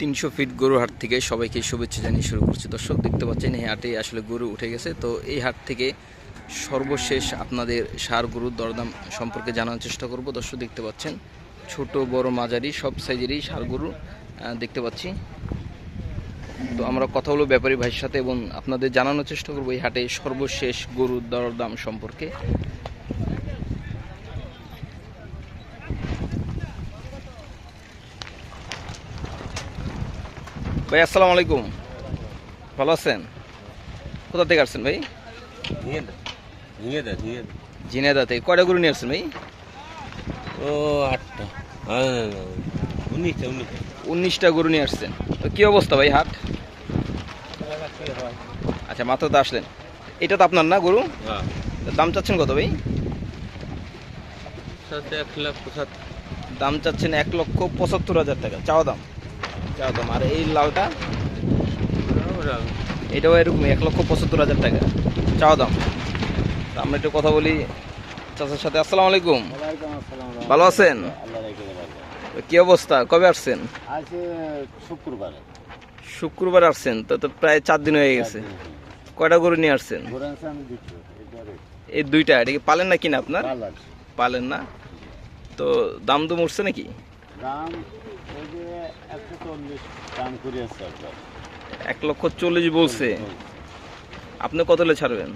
তিনশো ফিট গরুর হাট থেকে সবাইকে শুভেচ্ছা জানিয়ে শুরু করছি। দর্শক, দেখতে পাচ্ছেন এই হাটে আসলে গরু উঠে গেছে। তো এই হাট থেকে সর্বশেষ আপনাদের সার গরুর দরদাম সম্পর্কে জানার চেষ্টা করব। দর্শক, দেখতে পাচ্ছেন ছোট, বড়, মাঝারি, সব সাইজেরই সার গরু দেখতে পাচ্ছি। তো আমরা কথা হলো ব্যাপারী ভাইয়ের সাথে এবং আপনাদের জানানোর চেষ্টা করব এই হাটে সর্বশেষ গরুর দরদাম সম্পর্কে। ভাই আসসালামু আলাইকুম। ভালো আছেন? কোথা থেকে আসছেন ভাই? নিয়ে দে নিয়ে দে নিয়ে দে ঝিনাইদা থেকে। কয়টা গরু নিয়ে আসছেন ভাই? ও আটটা। হ্যাঁ উনিশটা উনিশটা। উনিশটা গরু নিয়ে আসছেন। তো কি অবস্থা ভাই হাট? আচ্ছা মাত্র তো আসলেন। এটা তো আপনার না গরু? হ্যাঁ। দাম চাচ্ছেন কত ভাই? দাম চাচ্ছেন এক লক্ষ পঁচাত্তর হাজার টাকা। চাওয়া দাম? চাওয়া দাম আর এই লালটা এটাও এরকম এক লক্ষ পঁচাত্তর হাজার টাকা। চাওয়া দাম আমরা একটু কথা বলি চাচার সাথে। আসসালামু আলাইকুম। ভালো আছেন? কি অবস্থা? কবে আসছেন? শুক্রবারে। শুক্রবার আসছেন। তো তো প্রায় চার দিন হয়ে গেছে। কয়টা গরু নিয়ে আসছেন? এই দুইটা। এটা কি পালেন না কিনা আপনার? পালেন না। তো দাম তো উঠছে নাকি? দাম এক লক্ষ চল্লিশ বলছে। আপনি কত হলে ছাড়বেন?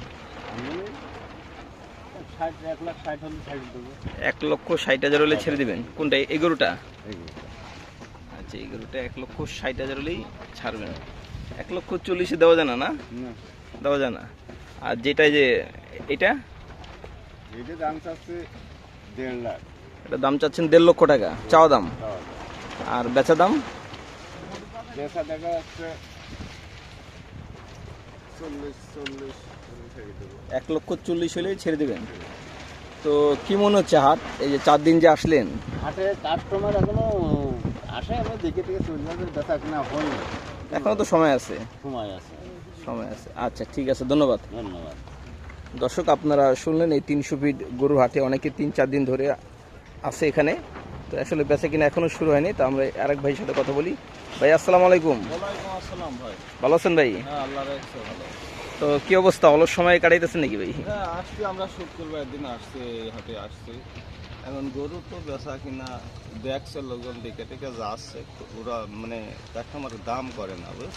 এক লক্ষ ষাট হাজার হলে ছেড়ে দিবেন? কোনটা এই গরুটা? এই যে। আচ্ছা এই গরুটা এক লক্ষ ষাট হাজার হলেই ছাড়বেন। এক লক্ষ চল্লিশে দেওয়া যায় না দেওয়া যায় না। আর যেটা যে এটা? এটা দাম চাচ্ছে দেড় লাখ। এটা দাম চাচ্ছেন দেড় লক্ষ টাকা। চাওয়া দাম। আর বেচা দাম? দেখা দেখা যাচ্ছে চল্লিশ চল্লিশ ছেড়ে দেবো। এক লক্ষ চল্লিশ হলেই ছেড়ে দেবেন। তো কি মনে হচ্ছে হাট? এই যে চার দিন যে আসলেন। হাটে কাস্টমার এখনও আসে আমরা দেখে থেকে চলে যাবে দেখা কিনা হয়নি এখনও তো সময় আছে। সময় আছে। সময় আছে। আচ্ছা ঠিক আছে ধন্যবাদ। ধন্যবাদ। দর্শক আপনারা শুনলেন এই তিনশো ফিট গরুর হাটে অনেকে তিন চার দিন ধরে আছে এখানে। তো আসলে বেচা কিনা এখনও শুরু হয়নি তো আমরা আরেক ভাইয়ের সাথে কথা বলি। ভাই আসসালামু আলাইকুম। ওয়ালাইকুম আসসালাম ভাই। ভালো আছেন ভাই? হ্যাঁ আল্লাহ ভালো। তো কি অবস্থা? অলস সময় কাটাইতেছেন নাকি ভাই? হ্যাঁ আসছি আমরা শুক্রবার দিন আসছি হাটে আসছি। এখন গরু তো বেচা কিনা দেখছে লোকজন দেখে টেকে যাচ্ছে ওরা মানে কাস্টমার দাম করে না বুঝ?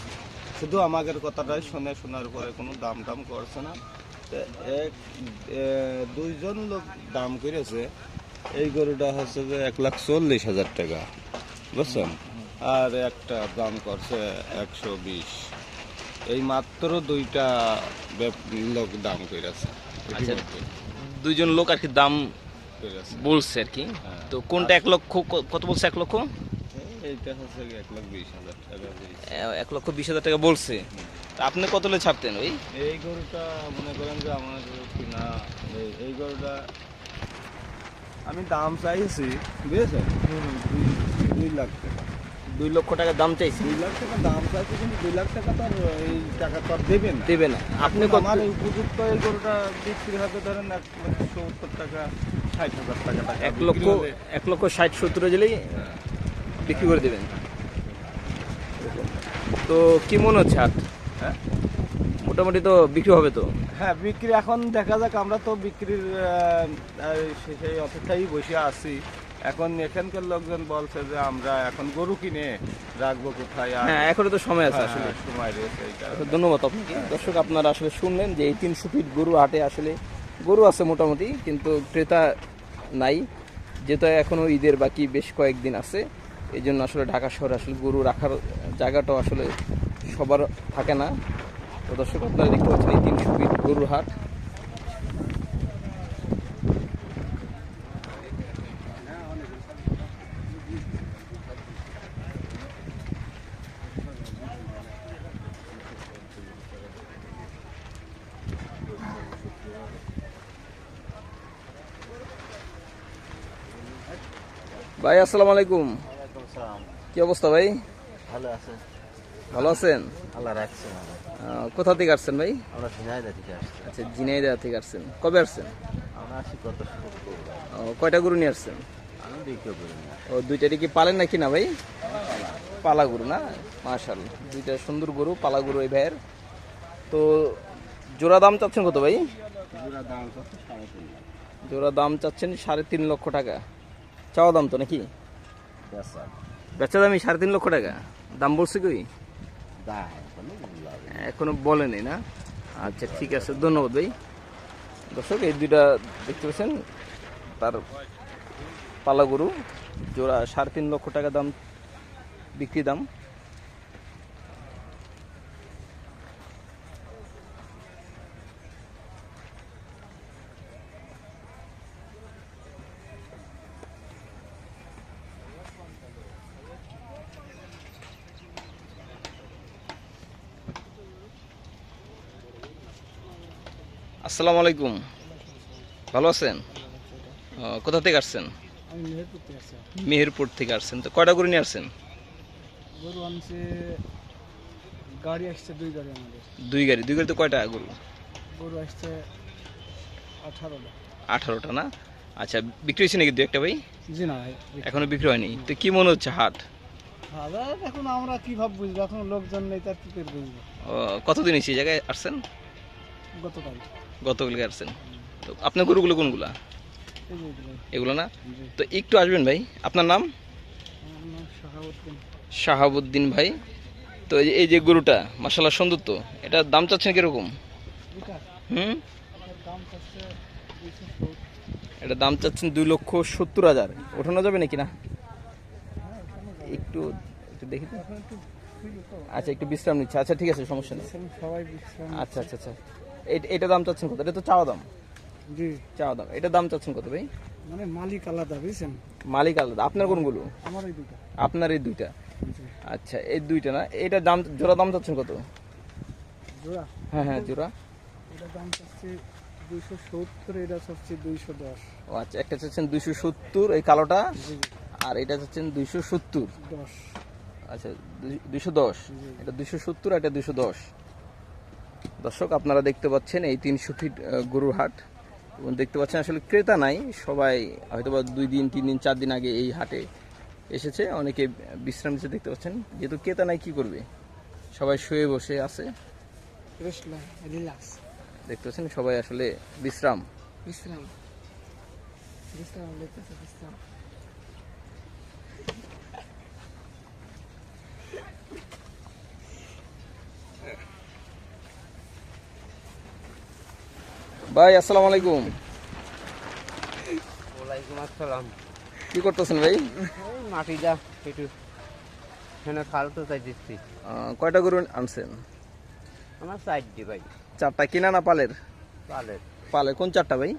শুধু আমাদের কথাটাই শুনে শোনার পরে কোনো দাম টাম করছে না। তো এক দুইজন লোক দাম করেছে। এই গরুটা হচ্ছে যে এক লাখ চল্লিশ হাজার টাকা বুঝছেন? আর একটা দাম করছে একশো বিশ। এই মাত্র দুইটা লোক দাম করেছে আচ্ছা দুইজন লোক আর কি দাম বলছে আর কি। হ্যাঁ। তো কোনটা এক লক্ষ কত বলছে এক লক্ষ? এক লাখ বিশ হাজার টাকা এক লক্ষ বিশ হাজার টাকা বলছে। আপনি কত হলে ছাড়তেন ওই? এই গরুটা মনে করেন যে আমার কিনা এই- গরুটা আমি দাম চাইছি বুঝেছেন? দুই লাখ টাকা। দুই লক্ষ টাকা দাম চাইছি। দুই লাখ টাকা দাম চাইছি কিন্তু দুই লাখ টাকা তো আর এই টাকা তো আর দেবে না। দেবে না। আপনি আমার উপযুক্ত এই গরুটা বিক্রি হবে ধরেন এক লক্ষ সত্তর টাকা ষাট হাজার টাকা এক লক্ষ এক লক্ষ ষাট সত্তর হাজারেই বিক্রি করে দেবেন। তো কি মনে হচ্ছে হাট? হ্যাঁ? মোটামুটি তো বিক্রি হবে তো? হ্যাঁ বিক্রি এখন দেখা যাক আমরা তো বিক্রির সেই অপেক্ষায় বসে আছি। এখন এখানকার লোকজন বলছে যে আমরা এখন গরু কিনে রাখব কোথায় হ্যাঁ এখনও তো সময় আছে হ্যাঁ, আসলে। সময় রয়েছে ধন্যবাদ আপনাকে। দর্শক আপনারা আসলে শুনলেন যে এই তিনশো ফিট গরু হাটে আসলে গরু আছে মোটামুটি কিন্তু ক্রেতা নাই যেহেতু এখনও ঈদের বাকি বেশ কয়েকদিন আছে। এই জন্য আসলে ঢাকা শহরে আসলে গরু রাখার জায়গাটাও আসলে সবার থাকে না। তো দর্শক আপনারা দেখতে পাচ্ছেন এই তিনশো ফিট গরুর হাট। ভাই আসসালামু আলাইকুম। কি অবস্থা ভাই? ভালো আছে। ভালো আছেন? আল্লাহ রাখছে কোথা থেকে আসছেন ভাই? আমরা ঝিনাইদা থেকে আসছি। আচ্ছা জিনাইদা থেকে আসছেন। কবে আসছেন? আমরা আসি কত ও, কয়টা গরু নিয়ে আসছেন? আমি ও দুইটা কি পালেন নাকি না ভাই? পালা। গরু না? মাশাল দুইটা সুন্দর গরু পালা গরু এই ভাইয়ের। তো জোড়া দাম চাচ্ছেন কত ভাই? জোড়া দাম কত সাড়ে তিন জোড়া দাম চাচ্ছেন সাড়ে তিন লক্ষ টাকা। চাওয়া দাম তো নাকি? বেচা দামি সাড়ে তিন লক্ষ টাকা। দাম বলছে কই? দা এখনও বলে এখনও বলেনি না? আচ্ছা ঠিক আছে ধন্যবাদ ভাই। দর্শক এই দুইটা দেখতে পাচ্ছেন তার পালা গরু জোড়া সাড়ে তিন লক্ষ টাকা দাম বিক্রি দাম। আসসালামু আলাইকুম। ভালো আছেন? কোথা থেকে আসছেন? মেহেরপুর থেকে আসছেন। তো কয়টা গরু নিয়ে আসছেন? গাড়ি আসছে দুই গাড়ি আমাদের। দুই গাড়ি। দুই গাড়িতে কয়টা গরু? গরু আসছে আঠারোটা। আঠারোটা না? আচ্ছা বিক্রি হয়েছে নাকি দু একটা ভাই? জি না ভাই এখনও বিক্রি হয়নি। তো কি মনে হচ্ছে হাট? এখন আমরা কীভাবে বুঝব? এখন লোকজন নেই তার কি করে বুঝব? কতদিন এই জায়গায় আসছেন? গতকাল। গতকালকে আসছেন। তো আপনার গরুগুলো কোনগুলা? এগুলো। না? তো একটু আসবেন ভাই। আপনার নাম? শাহাবুদ্দিন। ভাই। তো এই যে- গরুটা মাসাল্লাহ সুন্দর তো। এটার দাম চাচ্ছেন কীরকম? হুম? এটা দাম চাচ্ছেন দুই লক্ষ সত্তর হাজার। ওঠানো যাবে নাকি না? একটু একটু দেখি তো। একটু তো। আচ্ছা একটু বিশ্রাম নিচ্ছে। আচ্ছা ঠিক আছে সমস্যা নেই। বিশ্রাম আচ্ছা আচ্ছা আচ্ছা। এটা দাম চাচ্ছেন কত? এটা তো চাওয়া দাম। জি। চাওয়া দাম। এটা দাম চাচ্ছেন কত ভাই? মানে মালিক আলাদা বুঝছেন? মালিক আলাদা। আপনার কোনগুলো? আমার এই দুটা আপনার এই দুইটা? আচ্ছা এই দুইটা না? এটা দাম জোড়া দাম চাচ্ছেন কত? জোড়া? হ্যাঁ হ্যাঁ জোড়া। এটা দাম চাচ্ছে দুইশো সত্তর এটা চাচ্ছে দুইশো দশ। ও আচ্ছা একটা চাচ্ছেন দুইশো সত্তর এই কালোটা? জি আর এটা চাচ্ছেন দুইশো সত্তর। দশ। আচ্ছা দুইশো দশ। এটা দুইশো সত্তর এটা দুইশো দশ। দর্শক আপনারা দেখতে পাচ্ছেন এই তিনশো ফিট গরুর হাট। এবং দেখতে পাচ্ছেন আসলে ক্রেতা নাই সবাই হয়তোবা দুই দিন তিন দিন চার দিন আগে এই হাটে এসেছে। অনেকে বিশ্রাম নিচ্ছে দেখতে পাচ্ছেন। যেহেতু ক্রেতা নাই কি করবে? সবাই শুয়ে বসে আছে। দেখতে পাচ্ছেন সবাই আসলে বিশ্রাম। বিশ্রাম। বিশ্রাম। ভাই আসসালামু আলাইকুম। ওয়ালাইকুম আসসালাম। কি করতেছেন ভাই? মাটিটা একটু এখানে তো তাই দিচ্ছি কয়টা গরু আনছেন? আমার দি ভাই। চারটা কিনা না পালের? পালের। পালের কোন চারটা ভাই?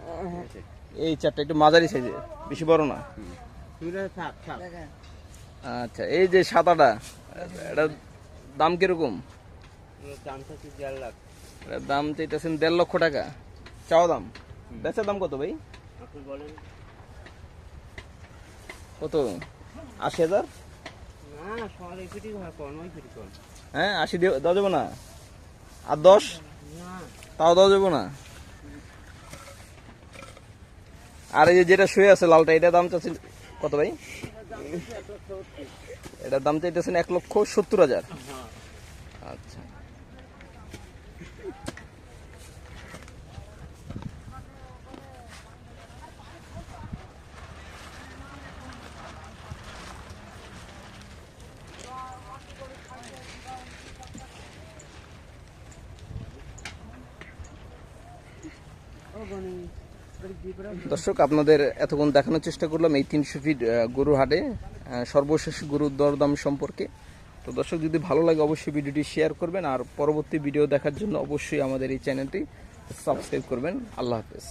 এই চারটা একটু মাঝারি সাইজের বেশি বড় না? আচ্ছা এই যে সাদাটা এটা দাম কীরকম? দাম চাইতেছেন দেড় লক্ষ টাকা। চাওয়া দাম? বেচার দাম কত ভাই? কত? আশি হাজার? হয় হ্যাঁ আশি দিয়ে দেওয়া যাবে না? আর দশ? তাও দেওয়া যাবে না? আর এই যে যেটা শুয়ে আছে লালটা এটা দাম চাচ্ছেন কত ভাই? এটার দাম চাইতেছেন এক লক্ষ সত্তর হাজার। আচ্ছা। দর্শক, আপনাদের এতক্ষণ দেখানোর চেষ্টা করলাম এই তিনশো ফিট গরু হাটে সর্বশেষ গরুর দরদাম সম্পর্কে। তো দর্শক, যদি ভালো লাগে অবশ্যই ভিডিওটি শেয়ার করবেন, আর পরবর্তী ভিডিও দেখার জন্য অবশ্যই আমাদের এই চ্যানেলটি সাবস্ক্রাইব করবেন। আল্লাহ হাফেজ।